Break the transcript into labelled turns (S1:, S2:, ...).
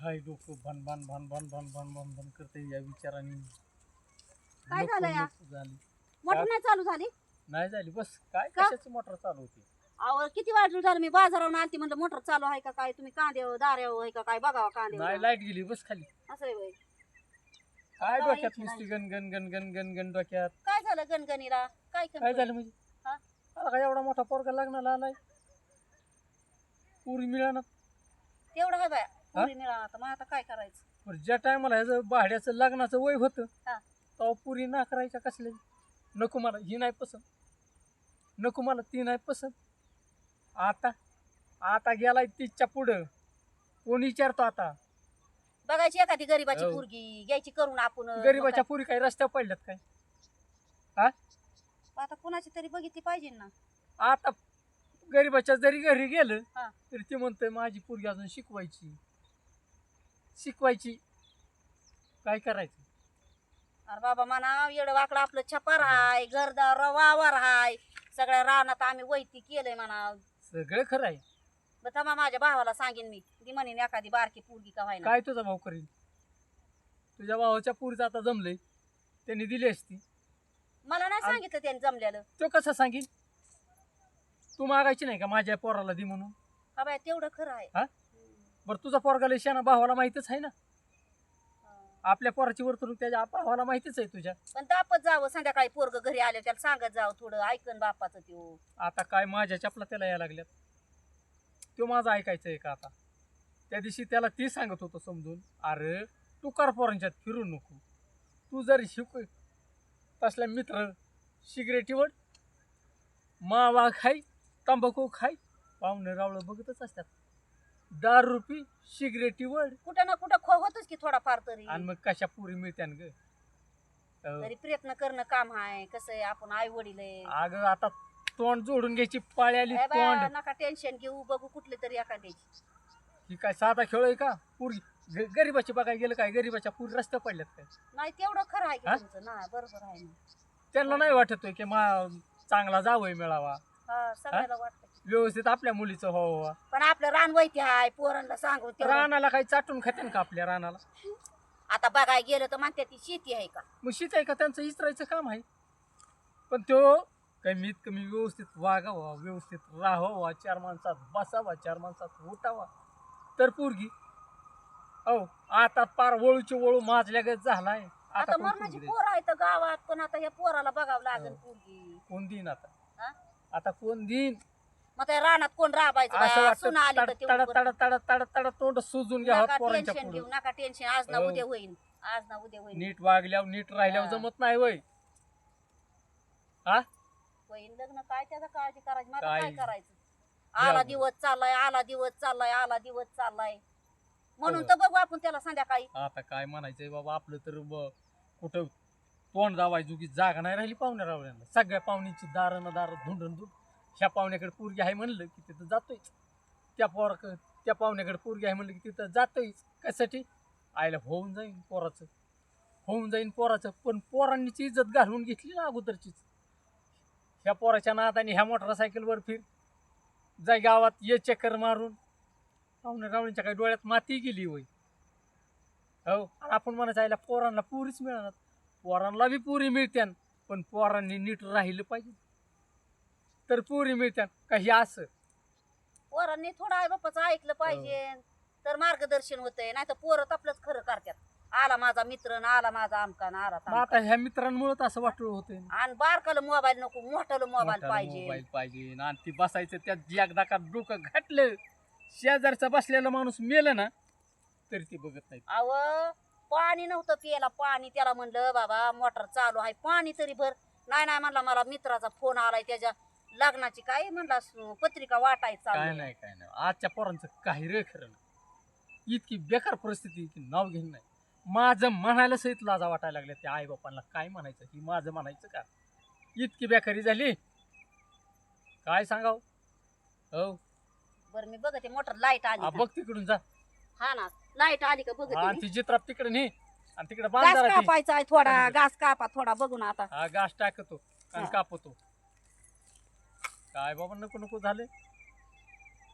S1: काय डोकं भन भन भन भन भन भन भन भन करते या विचाराने.
S2: काय
S1: नको
S2: झालं या?
S1: नको झाली.
S2: मोटर नाही चालू झाली?
S1: नाही झाली बस. काय
S2: का?
S1: कशाची मोटर चालू होती?
S2: अहो किती वाजलं झालं? मी बाजारावरून आलती म्हणलं मोटर चालू आहे का काय? तुम्ही कांदे दाऱ्यावर आहे का काय? बघावा कांदे
S1: नाही लाइट गेली बस खाली.
S2: असं आहे होय.
S1: काय डोक्यात
S2: यायची
S1: नुसती गण गण गण गण गण गण डोक्यात?
S2: काय झालं गणगणीला? काय
S1: काय? झालं म्हणजे?
S2: हा?
S1: मला काय एवढा मोठा पोरगा लग्नाला आलाय? पुरी मिळाना
S2: तेवढं आहे बाया. पुरी मिळाला तर मग आता काय करायचं?
S1: बरं ज्या टायमाला ह्याचं भाड्याचं लग्नाचं वय होतं
S2: हा.
S1: तेव्हा पुरी ना करायच्या कसल्या? नको मला ही नाही पसंत. नको मला ती नाही पसंत. आता आता गेलाय तीसच्या पुढं. कोण विचारतो आता?
S2: बघायची एखादी गरीबाची
S1: हो.
S2: पुरगी घ्यायची करून आपण.
S1: गरीबाच्या पुरी काही रस्त्यावर पडल्यात काय?
S2: आता कुणाची तरी बघितली पाहिजे ना.
S1: आता गरीबाच्या जरी घरी गेलं
S2: हा.
S1: तरी ते म्हणतंय माझी पुरगी अजून शिकवायची. शिकवायची. काय करायचं?
S2: अरे बाबा म्हणा येडं वाकडं आपलं छपार हाय घरदार वावर हाय. सगळ्या रानात आम्ही वैती केलंय म्हणा
S1: सगळं खरं आहे.
S2: बरं थांबा माझ्या भावाला सांगेन मी. ती म्हणेन एखादी बारकी पुरगी का व्हायना
S1: काय तुझा भाऊ करील तुझ्या भावाच्या पुरीचं आता जमलंय. त्यांनी दिली असती.
S2: मला नाही सांगितलं त्यांनी जमलेलं.
S1: तो कसं सांगेल तू मागायची नाही का माझ्या पोराला दे म्हणून?
S2: का बाय तेवढं खरं आहे.
S1: हा? बरं तुझा पोरगाला शेणा भावाला माहितच आहे ना. आपल्या पोराची वर्तणूक त्याच्या भावाला माहितीच आहे तुझ्या.
S2: पण दापत जावं संध्याकाळी पोरग घरी आले त्याला सांगत जावं थोडं ऐकन बापाचं त्यो.
S1: आता काय माझ्या चपला त्याला यायला लागल्यात. तो माझा ऐकायचं आहे का आता? त्या दिवशी त्याला ती सांगत होतो समजून अरे तू कर पोरांच्यात फिरू नको. तू जर शिक तसल्या मित्र सिगरेटीवर मावा खाई तंबाखू खाई पाहुणे रावळं बघतच असतात. दारू रुपी सिगरेटीवर
S2: कुठं ना कुठं खो होतच की थोडाफार तरी.
S1: आणि मग कशा पुरी मिळत्यान ग?
S2: तरी प्रयत्न करणं काम आहे कसं आहे आपण आई वडील आहे.
S1: अगं आता तोंड जोडून घ्यायची पाळी आली
S2: ए
S1: तोंड.
S2: नका टेन्शन घेऊ. बघू कुठले तरी एखाद्याची.
S1: ही काय साधा खेळ आहे का? पुरी गरीबाची बघायला गेलं काय? गरीबाच्या पुरी रस्त्या पडल्यात काय?
S2: नाही तेवढं खरं आहे की
S1: हा?
S2: तुमचं. ना बरोबर आहे ना.
S1: त्यांना नाही वाटतोय की मा चांगला जावय मिळावा.
S2: हा सगळ्याला वाटतं
S1: व्यवस्थित आपल्या मुलीचं व्हावं
S2: पण आपलं रान वैती आहे पोरांना सांगू तेवढं.
S1: रानाला काही चाटून खाते का आपल्या रानाला?
S2: आता बघाय गेलं तर म्हणते ती शेती आहे का?
S1: मग शीत आहे का? त्यांचं इस्त्रायचं काम आहे. पण तो कमीत कमी व्यवस्थित वागावा व्यवस्थित राहावा चार माणसात बसावा चार माणसात उठावा. तर पोरगी हो आता पार वळूची वळू माजल्यागत झालाय.
S2: आता मरणाची
S1: पोरगी?
S2: पोर आहे तर गावात पण आता या पोराला बघावं लागेल
S1: हो.
S2: पोरगी.
S1: कोण देईन आता?
S2: हा?
S1: आता कोण देईन?
S2: मग त्या रानात कोण राबायचं
S1: असं
S2: बाया? सुना आली तर
S1: वाटतं
S2: तेवढं
S1: तड तड तड तड तड तोंड सुजून घ्या
S2: नका
S1: पोरांच्या
S2: टेन्शन
S1: पुढे.
S2: घेऊ नका टेन्शन आज ना
S1: हो.
S2: उद्या होईल आज ना उद्या होईल
S1: नीट वागल्यावर नीट राहिल्यावर
S2: हा.
S1: जमत नाही वय
S2: होईल लग्न काय त्याचा काळजी करायची? मला
S1: काय?
S2: काय करायचं? आला. दिवस चाललाय आला दिवस चाललाय आला दिवस चाललाय. म्हणून. तर बघू आपण त्याला संध्याकाळी.
S1: आता काय म्हणायचंय बाबा आपलं तर ब- कुठं तोंड दावायचो की जागा नाही राहिली पाहुण्या रावळ्यांना. सगळ्या पाहुणीची दारं न दारं धुंडून धुंड. ह्या पाहुण्याकडे पोरगी आहे म्हणलं की तिथं जातोय त्या पोर त्या पाहुण्याकडे पोरगी आहे म्हणलं की तिथं जातोय कशासाठी? आईला होऊन जाईन पोराचं. होऊन जाईन पोराचं. पण पोरांनीची इज्जत घालवून घेतली ना अगोदरचीच. ह्या पोराच्या नादाने ह्या मोटरसायकलवर फिर. जाय गावात ये चक्कर मारून. पाहुणे रावळींच्या काही डोळ्यात माती गेली होय. हो आपण म्हणायचं आईला पोरांना पुरीच मिळणार. पोरांना बी पुरी मिळत्यान. पण पोरांनी नीट राहिलं पाहिजे. तर पुरी मिळत्यान काही असं?
S2: पोरांनी थोडं आई बापाचं ऐकलं पाहिजे.
S1: हो.
S2: तर मार्गदर्शन होतंय नाही तर पोरं आपलंच खरं करतात. आला माझा मित्र ना आला माझा आमका ना आला
S1: मग
S2: तामका.
S1: आता ह्या मित्रांमुळेच असं वाटलं होतं
S2: आणि बारकाला मोबाईल नको मोठाला मोबाईल पाहिजे.
S1: मोबाईल पाहिजे. आणि ती बसायचं त्यात एकदा का डोकं घातलं शेजारचा बसलेला माणूस मेलं ना तरी ती बघत नाही.
S2: अव पाणी नव्हतं प्यायला पाणी त्याला म्हणलं बाबा मोटर चालू आहे पाणी तरी भर. नाही नाही म्हणला मला मित्राचा फोन आलाय त्याच्या लग्नाची काय म्हणला पत्रिका वाटायचं
S1: काय नाही काय नाही. आजच्या पोरांचं काही रे खरं नाही. इतकी बेकार परिस्थिती की नाव घेणं नाही. माझं म्हणायला सहित लाजा वाटायला लागल्या त्या आई बापांना काय म्हणायचं? ही माझं म्हणायचं का? इतकी बेकारी झाली. काय सांगाव? हो.
S2: बरं मी बघते. मोटर लाइट आली का?
S1: बघ तिकडून जा.
S2: हा ना. लाइट आली का मी.
S1: ती चित्राप तिकडे ने आणि तिकडे ती.
S2: कापायचा थोडा. घास कापा थोडा. बघून आता.
S1: हा घास टाकतो. आणि. कापतो. काय बाबा नको नको झाले.